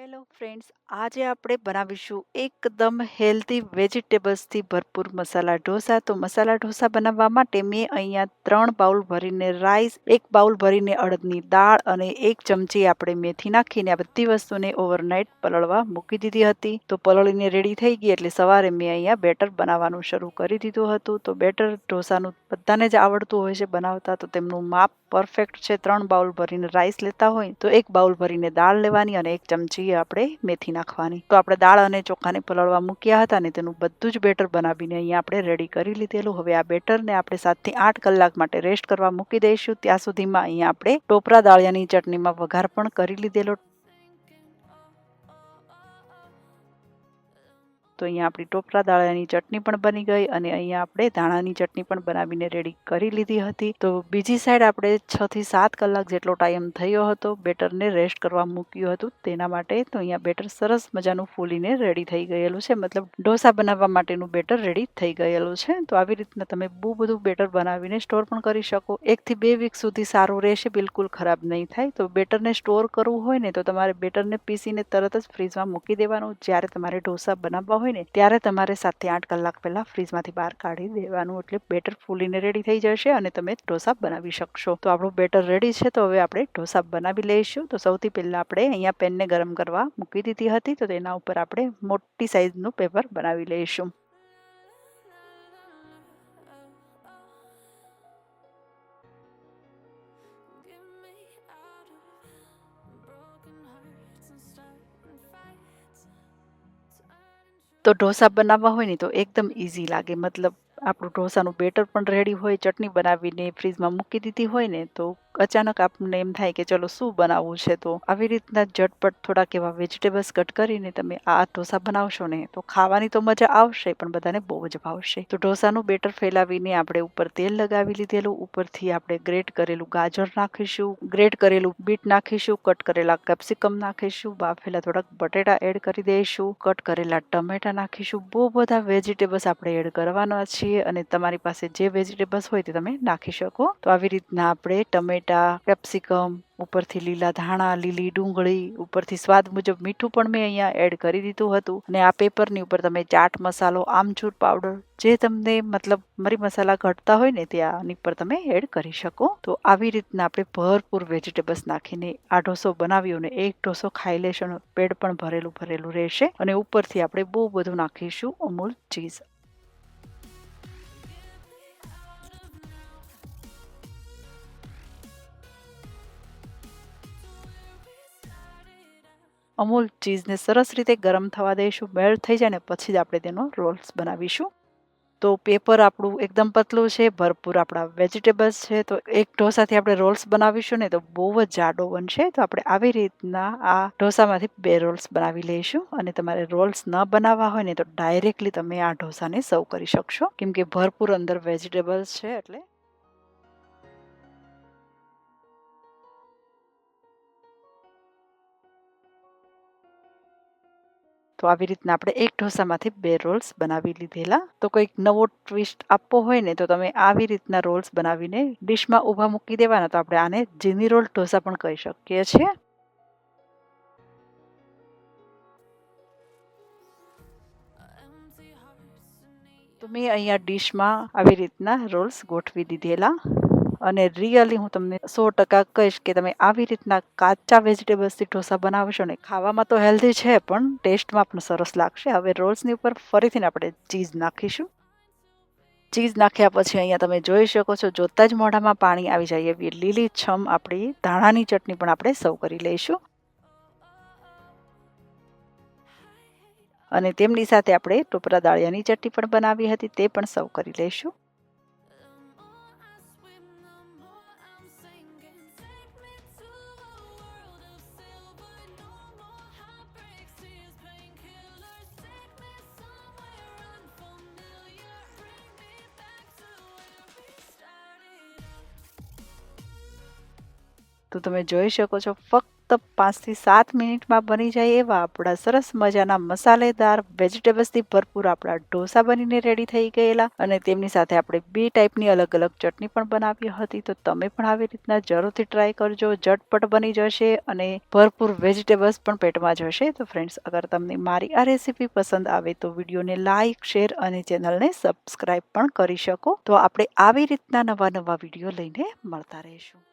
Hello friends આજે આપણે બનાવીશું એકદમ હેલ્ધી વેજીટેબલ્સથી ભરપૂર મસાલા ઢોસા. તો મસાલા ઢોસા બનાવવા માટે મેં અહીંયા ત્રણ બાઉલ ભરીને રાઈસ એક બાઉલ ભરીને અડદની દાળ અને એક ચમચી આપણે મેથી નાખીને આ બધી વસ્તુને ઓવરનાઇટ પલળવા મૂકી દીધી હતી. તો પલળીને રેડી થઈ ગઈ એટલે સવારે મેં અહીંયા બેટર બનાવવાનું શરૂ કરી દીધું હતું. તો બેટર ઢોસાનું બધાને જ આવડતું હોય છે બનાવતા, તો તેમનું માપ પરફેક્ટ છે ત્રણ બાઉલ ભરીને રાઈસ લેતા હોય તો એક બાઉલ ભરીને દાળ લેવાની અને એક ચમચી આપણે મેથી નાખવાની. તો આપણે દાળ અને ચોખાને પલળવા મૂક્યા હતા ને તેનું બધું જ બેટર બનાવીને અહીંયા આપણે રેડી કરી લીધેલું. હવે આ બેટરને આપણે સાતથી આઠ કલાક માટે રેસ્ટ કરવા મૂકી દઈશું. ત્યાં સુધીમાં અહીંયા આપણે ટોપરા દાળિયાની ચટણીમાં વઘાર પણ કરી લીધેલો તો અહીંયા આપણી ટોપરા દાળાની ચટણી પણ બની ગઈ અને અહીંયા આપણે ધાણાની ચટણી પણ બનાવીને રેડી કરી લીધી હતી. તો બીજી સાઈડ આપણે છ થી સાત કલાક જેટલો ટાઈમ થયો હતો બેટરને રેસ્ટ કરવા મૂક્યું હતું. તેના માટે તો અહીંયા બેટર સરસ મજાનું ફૂલીને રેડી થઈ ગયેલું છે. મતલબ ઢોસા બનાવવા માટેનું બેટર રેડી થઈ ગયેલું છે. તો આવી રીતના તમે બહુ બધું બેટર બનાવીને સ્ટોર પણ કરી શકો. એકથી બે વીક સુધી સારું રહેશે, બિલકુલ ખરાબ નહીં થાય. તો બેટરને સ્ટોર કરવું હોય ને તો તમારે બેટરને પીસીને તરત જ ફ્રીજમાં મૂકી દેવાનું. જ્યારે તમારે ઢોસા બનાવવા હોય ને, ત્યારે તમારે સાતથી આઠ કલાક પહેલાં ફ્રીજમાંથી બહાર કાઢી દેવાનું. એટલે બેટર ફૂલીને રેડી થઈ જશે અને તમે ઢોસા બનાવી શકશો. તો આપણું બેટર રેડી છે, તો હવે આપણે ઢોસા બનાવી લઈશું. તો સૌથી પહેલાં આપણે અહીંયા પેનને ગરમ કરવા મૂકી દીધી હતી, તો તેના ઉપર આપણે મોટી સાઇઝનું પેપર બનાવી લઈશું. તો ઢોસા બનાવવા હોય ને તો એકદમ ઇઝી લાગે. મતલબ આપણું ઢોસાનું બેટર પણ રેડી હોય, ચટણી બનાવીને ફ્રીજમાં મૂકી દીધી હોય ને તો અચાનક આપણને એમ થાય કે ચલો શું બનાવવું છે તો આવી રીતના ઝટપટ થોડાક એવા વેજીટેબલ્સ કટ કરીને તમે આ ઢોસા બનાવશો ને તો ખાવાની તો મજા આવશે પણ બધાને બહુ જ ભાવશે. તો ઢોસાનું બેટર ફેલાવીને આપણે ઉપર તેલ લગાવી લીધેલું, ઉપરથી આપણે ગ્રેટ કરેલું ગાજર નાખીશું ગ્રેટ કરેલું બીટ નાખીશું કટ કરેલા કેપ્સિકમ નાખીશું, બાફેલા થોડાક બટેટા એડ કરી દઈશું કટ કરેલા ટમેટા નાખીશું, બહુ બધા વેજીટેબલ્સ આપણે એડ કરવાના છીએ અને તમારી પાસે જે વેજીટેબલ્સ હોય તે તમે નાખી શકો. તો આવી રીતના આપણે ટમેટા કેપ્સિકમ, ઉપરથી લીલા ધાણા, લીલી ડુંગળી, ઉપરથી સ્વાદ મુજબ મીઠું પણ મેં અહીંયા એડ કરી દીધું હતું. અને આ પેપરની ઉપર તમે ચાટ મસાલો, આમચૂર પાવડર, જે તમને મતલબ મરી મસાલા ઘટતા હોય ને ત્યાંની પર તમે એડ કરી શકો. તો આવી રીતના આપણે ભરપૂર વેજીટેબલ્સ નાખીને આ ઢોસો બનાવ્યો ને એક ઢોસો ખાઈ લેશો પેટ પણ ભરેલું ભરેલું રહેશે. અને ઉપરથી આપણે બહુ બધું નાખીશું અમૂલ ચીઝ. અમૂલ ચીઝને સરસ રીતે ગરમ થવા દઈશું, મેલ્ટ થઈ જાય ને પછી જ આપણે તેનો રોલ્સ બનાવીશું. તો પેપર આપણું એકદમ પતલું છે, ભરપૂર આપણા વેજીટેબલ્સ છે, તો એક ઢોસાથી આપણે રોલ્સ બનાવીશું ને તો બહુ જ જાડો બનશે, તો આપણે આવી રીતના આ ઢોસામાંથી બે રોલ્સ બનાવી લઈશું. અને તમારે રોલ્સ ન બનાવવા હોય ને તો ડાયરેક્ટલી તમે આ ઢોસાને સર્વ કરી શકશો, કેમ કે ભરપૂર અંદર વેજીટેબલ્સ છે એટલે તો આવી રીતના આપણે એક ઢોસામાંથી બે રોલ્સ બનાવી લીધેલા. તો કંઈક નવો ટ્વિસ્ટ આપવો હોય ને તો તમે આવી રીતના રોલ્સ બનાવીને ડીશમાં ઊભા મૂકી દેવાના. તો આપણે આને જીની રોલ ઢોસા પણ કહી શકીએ છીએ. તો મેં અહીંયા ડીશમાં આવી રીતના રોલ્સ ગોઠવી દીધેલા. અને રિયલી હું તમને સો ટકા કહીશ કે તમે આવી રીતના કાચા વેજીટેબલ્સથી ઢોસા બનાવશો ને, ખાવામાં તો હેલ્ધી છે, પણ ટેસ્ટમાં પણ સરસ લાગશે. હવે રોલ્સની ઉપર ફરીથી આપણે ચીઝ નાખીશું. ચીઝ નાખ્યા પછી અહીંયા તમે જોઈ શકો છો, જોતા જ મોઢામાં પાણી આવી જાય એવી લીલી છમ આપણી ધાણાની ચટણી પણ આપણે સર્વ કરી લઈશું. અને તેમની સાથે આપણે ટોપરા દાળિયાની ચટણી પણ બનાવી હતી, તે પણ સર્વ કરી લઈશું. તો તમે જોઈ શકો છો, ફક્ત પાંચથી સાત મિનિટમાં બની જાય એવા આપણા સરસ મજાના મસાલેદાર વેજીટેબલ્સથી ભરપૂર આપણા ઢોસા બનીને રેડી થઈ ગયેલા. અને તેમની સાથે આપણે બે ટાઈપની અલગ અલગ ચટણી પણ બનાવી હતી. તો તમે પણ આવી રીતના જરૂરથી ટ્રાય કરજો, ઝટપટ બની જશે અને ભરપૂર વેજીટેબલ્સ પણ પેટમાં જશે. તો ફ્રેન્ડ્સ અગર તમને મારી આ રેસીપી પસંદ આવે તો વિડીયોને લાઇક શેર અને ચેનલને સબસ્ક્રાઈબ પણ કરી શકો. તો આપણે આવી રીતના નવા નવા વીડિયો લઈને મળતા રહીશું.